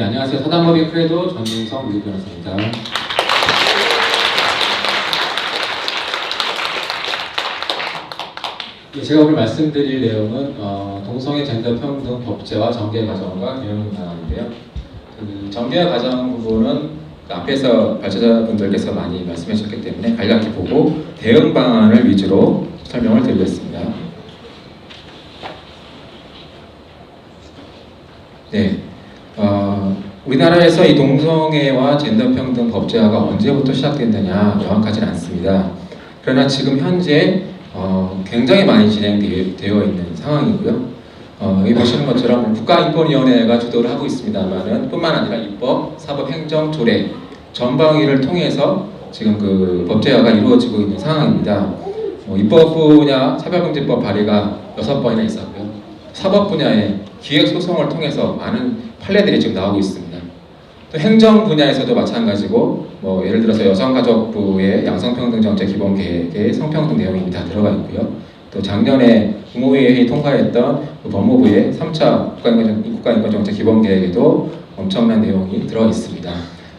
네, 안녕하세요. 사단법인 크레도 전윤성 우리 변호사입니다. 네, 제가 오늘 말씀드릴 내용은 어, 동성애 젠더 평등 법제화 전개 과정과 개혁 방안인데요. 그 전개 과정 부분은 그 앞에서 발제자분들께서 많이 말씀해 주셨기 때문에 간략히 보고 대응 방안을 위주로 설명을 드리겠습니다. 네. 어, 우리나라에서 이 동성애와 젠더 평등 법제화가 언제부터 시작됐느냐 명확하진 않습니다. 그러나 지금 현재 어, 굉장히 많이 진행되어 있는 상황이고요. 어, 여기 보시는 것처럼 국가인권위원회가 주도를 하고 있습니다만은 뿐만 아니라 입법, 사법, 행정, 조례 전방위를 통해서 지금 그 법제화가 이루어지고 있는 상황입니다. 어, 입법 분야 차별금지법 발의가 여섯 번이나 있었고요. 사법 분야에 기획 소송을 통해서 많은 판례들이 지금 나오고 있습니다. 또 행정 분야에서도 마찬가지고 뭐 예를 들어서 여성가족부의 양성평등 정책 기본 계획에 성평등 내용이 다 들어가 있고요. 또 작년에 국무회의 통과했던 그 법무부의 3차 국가인권, 국가인권정책 기본 계획에도 엄청난 내용이 들어 있습니다.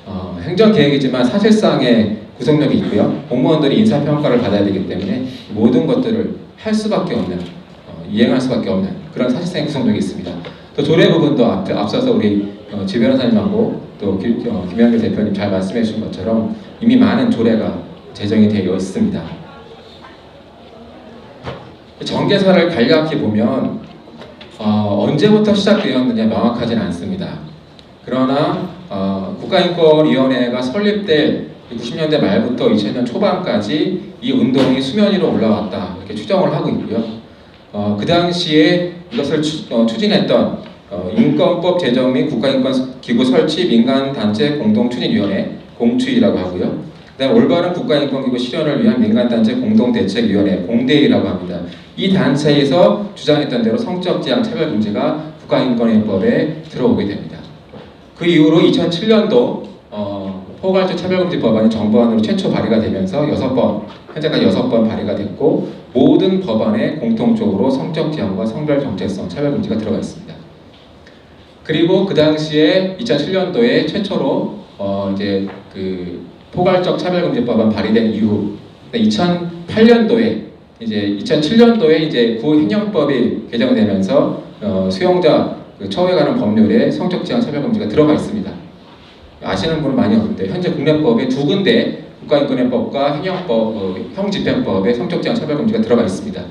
어, 행정 계획이지만 사실상의 구속력이 있고요. 공무원들이 인사평가를 받아야 되기 때문에 모든 것들을 할 수밖에 없는 어, 이행할 수밖에 없는 그런 사실상의 구성력이 있습니다. 또 조례 부분도 앞, 앞서서 우리 어, 지 변호사님하고 또 김, 어, 김영길 대표님 잘 말씀해 주신 것처럼 이미 많은 조례가 제정이 되어 있습니다. 정계사를 간략히 보면 어, 언제부터 시작되었느냐 명확하진 않습니다. 그러나 어, 국가인권위원회가 설립될 90년대 말부터 2000년 초반까지 이 운동이 수면 위로 올라왔다 이렇게 추정을 하고 있고요. 어, 그 당시에 이것을 추, 어, 추진했던 어, 인권법 제정 및 국가인권기구 설치 민간단체 공동추진위원회 공추위라고 하고요. 그다음 올바른 국가인권기구 실현을 위한 민간단체 공동대책위원회 공대위라고 합니다. 이 단체에서 주장했던 대로 성적 지향 차별 금지가 국가인권법에 들어오게 됩니다. 그 이후로 2007년도 어, 포괄적 차별금지 법안이 정부안으로 최초 발의가 되면서 여섯 번 현재까지 여섯 번 발의가 됐고 모든 법안에 공통적으로 성적 지향과 성별 정체성 차별금지가 들어가 있습니다. 그리고 그 당시에 2007년도에 최초로 어, 이제 그 포괄적 차별금지법안 발의된 이후 2008년도에 이제 2007년도에 이제 구행정법이 개정되면서 어, 수용자 그 처우에 관한 법률에 성적 지향 차별 금지가 들어가 있습니다. 아시는 분은 많이 없는데 현재 국내법에 두 군데 국가인권법과 행정법, 어, 형집행법에 성적 지향 차별 금지가 들어가 있습니다.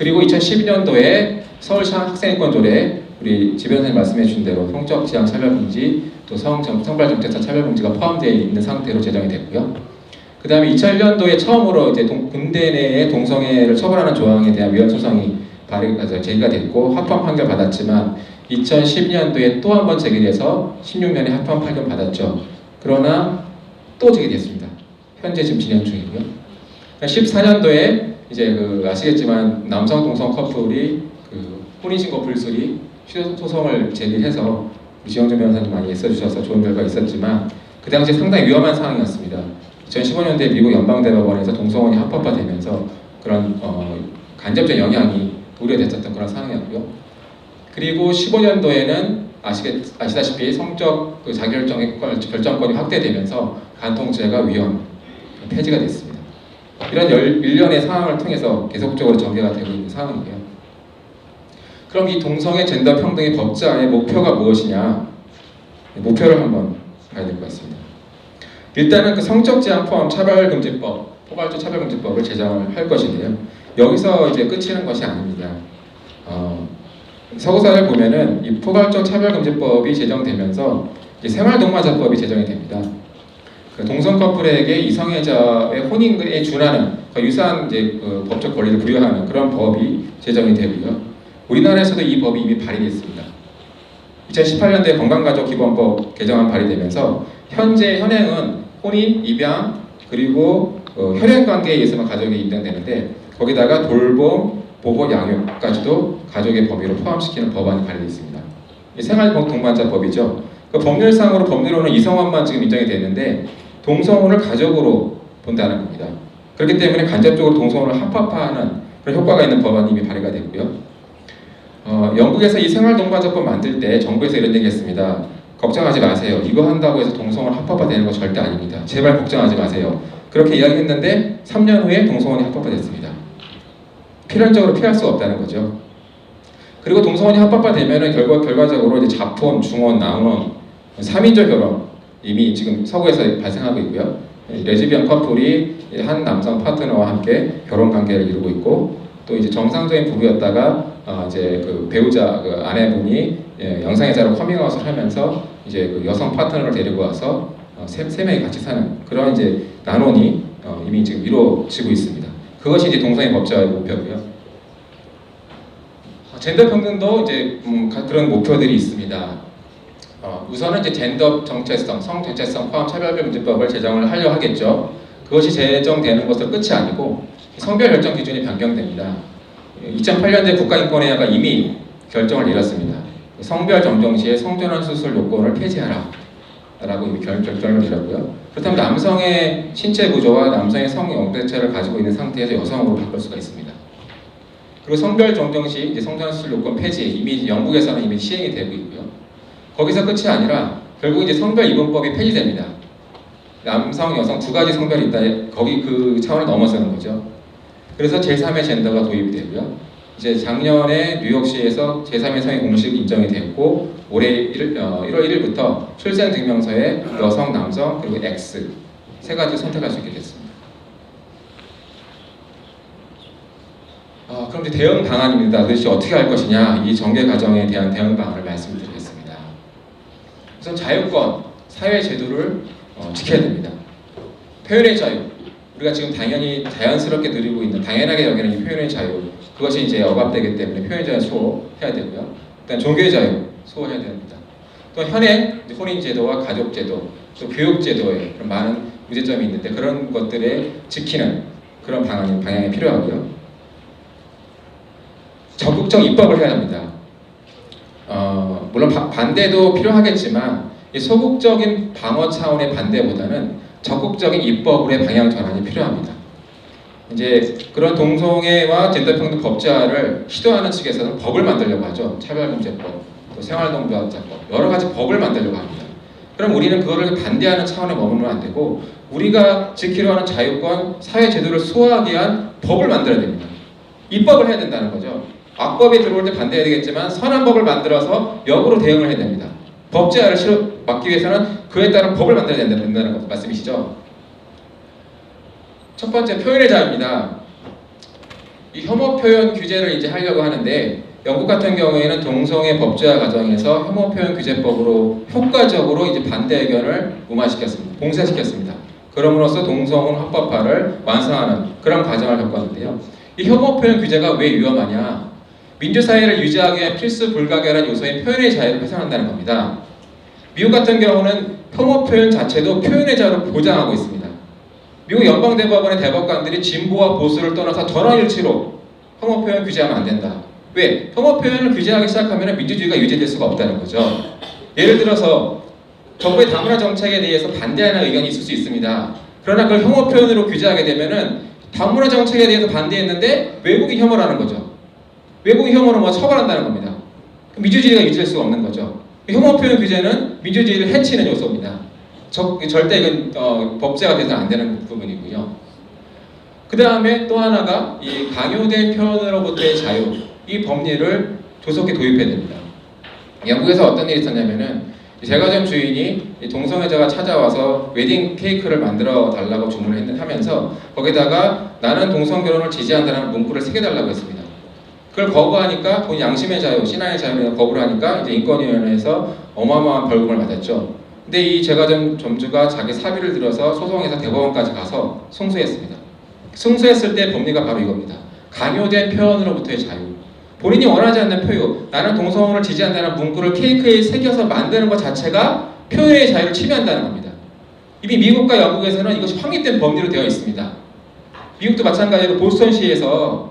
그리고 2012년도에 서울시 학생인권조례 우리 지 변호사님 말씀해 주신 대로 성적 지향 차별 금지 또 성, 성발 정체성 차별 금지가 포함되어 있는 상태로 제정이 됐고요. 그 다음에 2001년도에 처음으로 이제 동, 군대 내에 동성애를 처벌하는 조항에 대한 위헌 소송이 발의가 제기가 됐고 합헌 판결 받았지만 2012년도에 또 한 번 제기돼서 16년에 합헌 판결 받았죠. 그러나 또 제기됐습니다. 현재 지금 진행 중이고요. 14년도에 이제 그 아시겠지만 남성 동성 커플이 그 혼인신고 불수리 소송을 제기해서 지영준 변호사님 많이 애써주셔서 좋은 결과 있었지만 그 당시 상당히 위험한 상황이었습니다. 2015년도에 미국 연방대법원에서 동성혼이 합법화되면서 그런 어, 간접적 영향이 우려됐었던 그런 상황이었고요. 그리고 15년도에는 아시겠, 아시다시피 성적 그 자결정의 결정권이 확대되면서 간통죄가 위헌 폐지가 됐습니다. 이런 열, 일련의 상황을 통해서 계속적으로 전개가 되고 있는 상황이고요. 그럼 이 동성애 젠더 평등의 법제화의 목표가 무엇이냐? 목표를 한번 봐야 될 것 같습니다. 일단은 그 성적 제한 포함 차별금지법, 포괄적 차별금지법을 제정을 할 것인데요. 여기서 이제 끝이는 것이 아닙니다. 어, 서구사를 보면은 이 포괄적 차별금지법이 제정되면서 생활동반자법이 제정이 됩니다. 그 동성 커플에게 이성애자의 혼인에 준하는 그 유사한 이제 그 법적 권리를 부여하는 그런 법이 제정이 되고요. 우리나라에서도 이 법이 이미 발의됐습니다. 2018년도에 건강가족기본법 개정안 발의되면서 현재 현행은 혼인, 입양 그리고 어, 혈연 관계에 의해서만 가족이 인정되는데 거기다가 돌봄, 보호, 양육까지도 가족의 범위로 포함시키는 법안이 발의되어 있습니다. 생활 동반자 법이죠. 그 법률상으로 법률로는 이성혼만 지금 인정이 되는데 동성혼을 가족으로 본다는 겁니다. 그렇기 때문에 간접적으로 동성혼을 합법화하는 그런 효과가 있는 법안이 이미 발의가 됐고요. 어, 영국에서 이 생활동반자법 만들 때 정부에서 이런 얘기했습니다. 걱정하지 마세요. 이거 한다고 해서 동성원 합법화되는 거 절대 아닙니다. 제발 걱정하지 마세요. 그렇게 이야기했는데 3년 후에 동성원이 합법화됐습니다. 필연적으로 피할 수 없다는 거죠. 그리고 동성원이 합법화되면은 결과 결과적으로 이제 자폰, 중원, 남원, 3인조 결혼 이미 지금 서구에서 발생하고 있고요. 레즈비언 커플이 한 남성 파트너와 함께 결혼 관계를 이루고 있고 또 이제 정상적인 부부였다가 어 이제 그 배우자 그 아내분이 예, 영상의자로 커밍아웃을 하면서 이제 그 여성 파트너를 데리고 와서 어, 세, 세 명이 같이 사는 그런 이제 난원이 어, 이미 지금 이루어지고 있습니다. 그것이 이제 동성애 법제화의 목표고요. 어, 젠더 평등도 이제 음, 가- 그런 목표들이 있습니다. 어, 우선은 이제 젠더 정체성, 성 정체성 포함 차별별 문제법을 제정을 하려 하겠죠. 그것이 제정되는 것으로 끝이 아니고 성별 결정 기준이 변경됩니다. 2008년대 국가인권회의가 이미 결정을 내렸습니다. 성별 정정 시에 성전환 수술 요건을 폐지하라. 라고 이미 결, 결정을 내렸고요. 그렇다면 남성의 신체 구조와 남성의 성 영대체를 가지고 있는 상태에서 여성으로 바꿀 수가 있습니다. 그리고 성별 정정 시 성전환 수술 요건 폐지 이미 영국에서는 이미 시행이 되고 있고요. 거기서 끝이 아니라 결국 이제 성별 이분법이 폐지됩니다. 남성, 여성 두 가지 성별이 있다. 거기 그 차원을 넘어서는 거죠. 그래서 제3의 젠더가 도입이 되고요. 이제 작년에 뉴욕시에서 제3의 성이 공식 인정이 됐고 올해 1, 어, 1월 1일부터 출생증명서에 여성, 남성 그리고 X 세 가지 선택할 수 있게 됐습니다. 아, 그럼 이제 대응 방안입니다. 도대체 어떻게 할 것이냐 이 전개 과정에 대한 대응 방안을 말씀드리겠습니다. 우선 자유권, 사회 제도를 어, 지켜야 됩니다. 표현의 자유, 우리가 지금 당연히 자연스럽게 누리고 있는 당연하게 여기는 이 표현의 자유 그것이 이제 억압되기 때문에 표현의 자유 수호해야 되고요. 일단 종교의 자유 수호해야 됩니다. 또 현행 혼인 제도와 가족 제도, 또 교육 제도에 그런 많은 문제점이 있는데 그런 것들에 지키는 그런 방향이, 방향이 필요하고요. 적극적 입법을 해야 합니다. 어, 물론 바- 반대도 필요하겠지만 이 소극적인 방어 차원의 반대보다는 적극적인 입법의 방향 전환이 필요합니다. 이제 그런 동성애와 젠더평등 법제화를 시도하는 측에서는 법을 만들려고 하죠. 차별문제법, 또 생활동조합자법 여러 가지 법을 만들려고 합니다. 그럼 우리는 그거를 반대하는 차원에 머물면 안 되고 우리가 지키려 하는 자유권, 사회 제도를 수호하기 위한 법을 만들어야 됩니다. 입법을 해야 된다는 거죠. 악법이 들어올 때 반대해야 되겠지만 선한 법을 만들어서 역으로 대응을 해야 됩니다. 법제화를 실어 막기 위해서는 그에 따른 법을 만들어야 된다- 된다는 것 말씀이시죠. 첫 번째 표현의 자유입니다. 이 혐오 표현 규제를 이제 하려고 하는데 영국 같은 경우에는 동성애 법제화 과정에서 혐오 표현 규제법으로 효과적으로 이제 반대 의견을 무마시켰습니다. 봉쇄시켰습니다. 그럼으로써 동성혼 합법화를 완성하는 그런 과정을 겪었는데요. 이 혐오 표현 규제가 왜 위험하냐? 민주사회를 유지하기 위한 필수 불가결한 요소인 표현의 자유를 훼손한다는 겁니다. 미국 같은 경우는 혐오 표현 자체도 표현의 자유를 보장하고 있습니다. 미국 연방대법원의 대법관들이 진보와 보수를 떠나서 전원일치로 혐오 표현 규제하면 안 된다. 왜? 혐오 표현을 규제하기 시작하면 민주주의가 유지될 수가 없다는 거죠. 예를 들어서 정부의 다문화 정책에 대해서 반대하는 의견이 있을 수 있습니다. 그러나 그걸 혐오 표현으로 규제하게 되면은 다문화 정책에 대해서 반대했는데 외국인 혐오라는 거죠. 외국인 혐오는 뭐 처벌한다는 겁니다. 민주주의가 유지될 수가 없는 거죠. 혐오 표현 규제는 민주주의를 해치는 요소입니다. 저- 절대 이건 어, 법제가 돼서는 안 되는 부분이고요. 그 다음에 또 하나가 이 강요된 표현으로부터의 자유 이 법리를 조속히 도입해야 됩니다. 영국에서 어떤 일이 있었냐면은 이 제과점 주인이 이 동성애자가 찾아와서 웨딩 케이크를 만들어 달라고 주문을 하면서 거기다가 나는 동성 결혼을 지지한다는 문구를 새겨달라고 했습니다. 그걸 거부하니까 본 양심의 자유, 신앙의 자유를 거부를 하니까 이제 인권위원회에서 어마어마한 벌금을 맞았죠. 근데 이 제과점 점주가 자기 사비를 들어서 소송해서 대법원까지 가서 승소했습니다. 승소했을 때 법리가 바로 이겁니다. 강요된 표현으로부터의 자유. 본인이 원하지 않는 표현, 나는 동성혼을 지지한다는 문구를 케이크에 새겨서 만드는 것 자체가 표현의 자유를 침해한다는 겁니다. 이미 미국과 영국에서는 이것이 확립된 법리로 되어 있습니다. 미국도 마찬가지로 보스턴시에서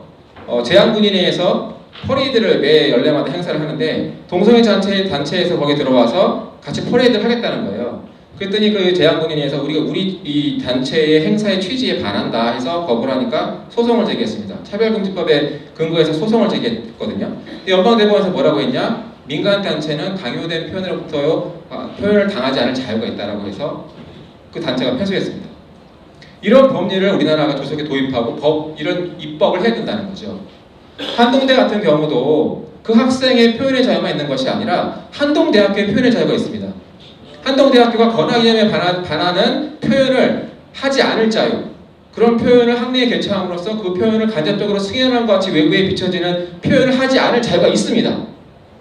어, 제한군인회에서 퍼레이드를 매 연례마다 행사를 하는데 동성애 단체 단체에서 거기 들어와서 같이 퍼레이드를 하겠다는 거예요. 그랬더니 그 제한군인회에서 우리가 우리 이 단체의 행사의 취지에 반한다 해서 거부를 하니까 소송을 제기했습니다. 차별금지법에 근거해서 소송을 제기했거든요. 연방대법원에서 뭐라고 했냐? 민간 단체는 강요된 표현으로부터 아, 표현을 당하지 않을 자유가 있다라고 해서 그 단체가 패소했습니다. 이런 법리를 우리나라가 조속에 도입하고 법 이런 입법을 해야 된다는 거죠. 한동대 같은 경우도 그 학생의 표현의 자유만 있는 것이 아니라 한동대학교의 표현의 자유가 있습니다. 한동대학교가 반하, 반하는 표현을 하지 않을 자유 그런 표현을 학내에 개최함으로써 그 표현을 간접적으로 승인하는 것 같이 외부에 비춰지는 표현을 하지 않을 자유가 있습니다.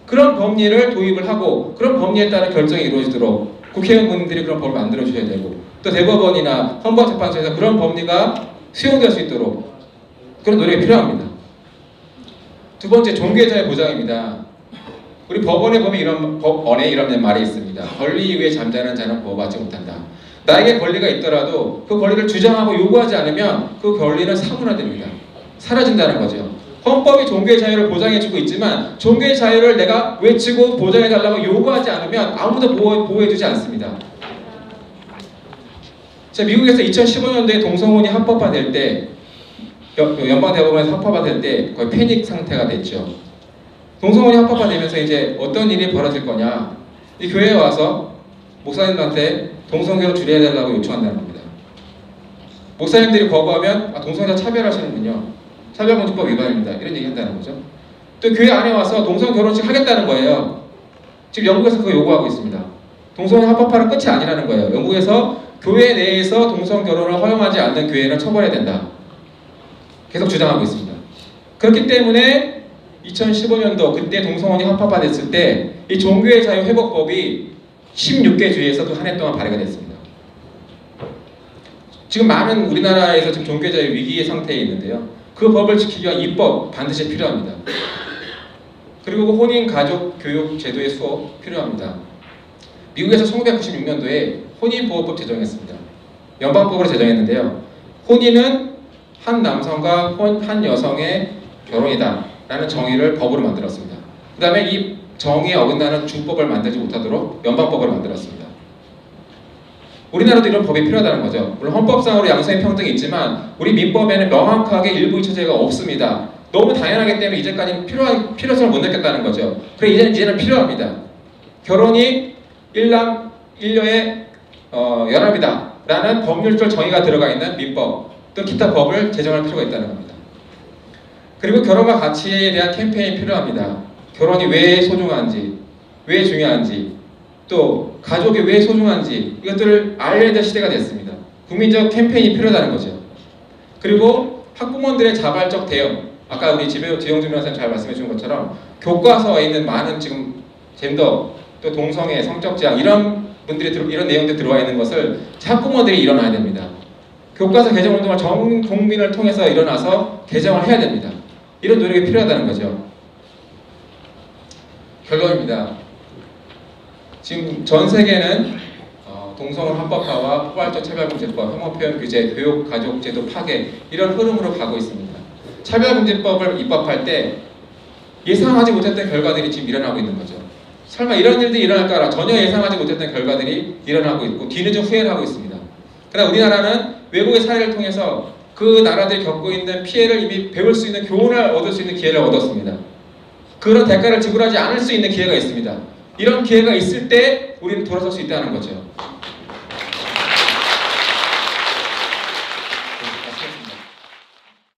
그런 법리를 도입을 하고 그런 법리에 따른 결정이 이루어지도록 국회의원분들이 그런 법을 만들어 주셔야 되고 또 대법원이나 헌법재판소에서 그런 법리가 수용될 수 있도록 그런 노력이 필요합니다. 두 번째 종교자의 보장입니다. 우리 법원에 보면 이런 법원에 이런 말이 있습니다. 권리 위에 잠자는 자는 보호받지 못한다. 나에게 권리가 있더라도 그 권리를 주장하고 요구하지 않으면 그 권리는 사문화됩니다. 사라진다는 거죠. 헌법이 종교의 자유를 보장해주고 있지만 종교의 자유를 내가 외치고 보장해달라고 요구하지 않으면 아무도 보호, 보호해주지 않습니다. 자, 미국에서 2015년도에 동성혼이 합법화될 때 연- 연방대법원에서 합법화될 때 거의 패닉 상태가 됐죠. 동성혼이 합법화되면서 이제 어떤 일이 벌어질 거냐? 이 교회에 와서 목사님들한테 동성애로 줄여야 된다고 요청한다는 겁니다. 목사님들이 거부하면 아, 동성애자 차별하시는군요. 차별금지법 위반입니다. 이런 얘기 한다는 거죠. 또 교회 안에 와서 동성 결혼식 하겠다는 거예요. 지금 영국에서 그거 요구하고 있습니다. 동성애 합법화는 끝이 아니라는 거예요. 영국에서 교회 내에서 동성 결혼을 허용하지 않는 교회는 처벌해야 된다. 계속 주장하고 있습니다. 그렇기 때문에 2015년도 그때 동성혼이 합법화됐을 때 이 종교의 자유 회복법이 16개 주에서도 한 해 동안 발의가 됐습니다. 지금 많은 우리나라에서 지금 종교의 자유 위기의 상태에 있는데요. 그 법을 지키기 위한 입법 반드시 필요합니다. 그리고 혼인 가족 교육 제도의 수업 필요합니다. 미국에서 1996년도에 혼인보호법 제정했습니다. 연방법으로 제정했는데요. 혼인은 한 남성과 혼- 한 여성의 결혼이다 라는 정의를 법으로 만들었습니다. 그 다음에 이 정의에 어긋나는 주법을 만들지 못하도록 연방법을 만들었습니다. 우리나라도 이런 법이 필요하다는 거죠. 물론 헌법상으로 양성의 평등이 있지만 우리 민법에는 명확하게 일부 이처제가 없습니다. 너무 당연하기 때문에 이제까지 필요한 필요성을 못 느꼈다는 거죠. 그래 이제는 이제는 필요합니다. 결혼이 일남 일녀의 어, 연합이다 라는 법률적 정의가 들어가 있는 민법 또 기타 법을 제정할 필요가 있다는 겁니다. 그리고 결혼과 가치에 대한 캠페인이 필요합니다. 결혼이 왜 소중한지, 왜 중요한지, 또 가족이 왜 소중한지 이것들을 알려야 될 시대가 됐습니다. 국민적 캠페인이 필요하다는 거죠. 그리고 학부모들의 자발적 대응, 아까 우리 지영준 변호사님 잘 말씀해 주신 것처럼 교과서에 있는 많은 지금 젠더 또 동성애, 성적 지향 이런 분들이 들어, 이런 내용들 들어와 있는 것을 학부모들이 일어나야 됩니다. 교과서 개정 운동을 전 국민을 통해서 일어나서 개정을 해야 됩니다. 이런 노력이 필요하다는 거죠. 결론입니다. 지금 전 세계는 어, 동성혼 합법화와 포괄적 차별금지법, 혐오표현 규제, 교육 가족 제도 파괴 이런 흐름으로 가고 있습니다. 차별금지법을 입법할 때 예상하지 못했던 결과들이 지금 일어나고 있는 거죠. 설마 이런 일들이 일어날까라 전혀 예상하지 못했던 결과들이 일어나고 있고 뒤늦은 후회를 하고 있습니다. 그러나 우리나라는 외국의 사례를 통해서 그 나라들이 겪고 있는 피해를 이미 배울 수 있는 교훈을 얻을 수 있는 기회를 얻었습니다. 그런 대가를 지불하지 않을 수 있는 기회가 있습니다. 이런 기회가 있을 때 우리는 돌아설 수 있다는 거죠.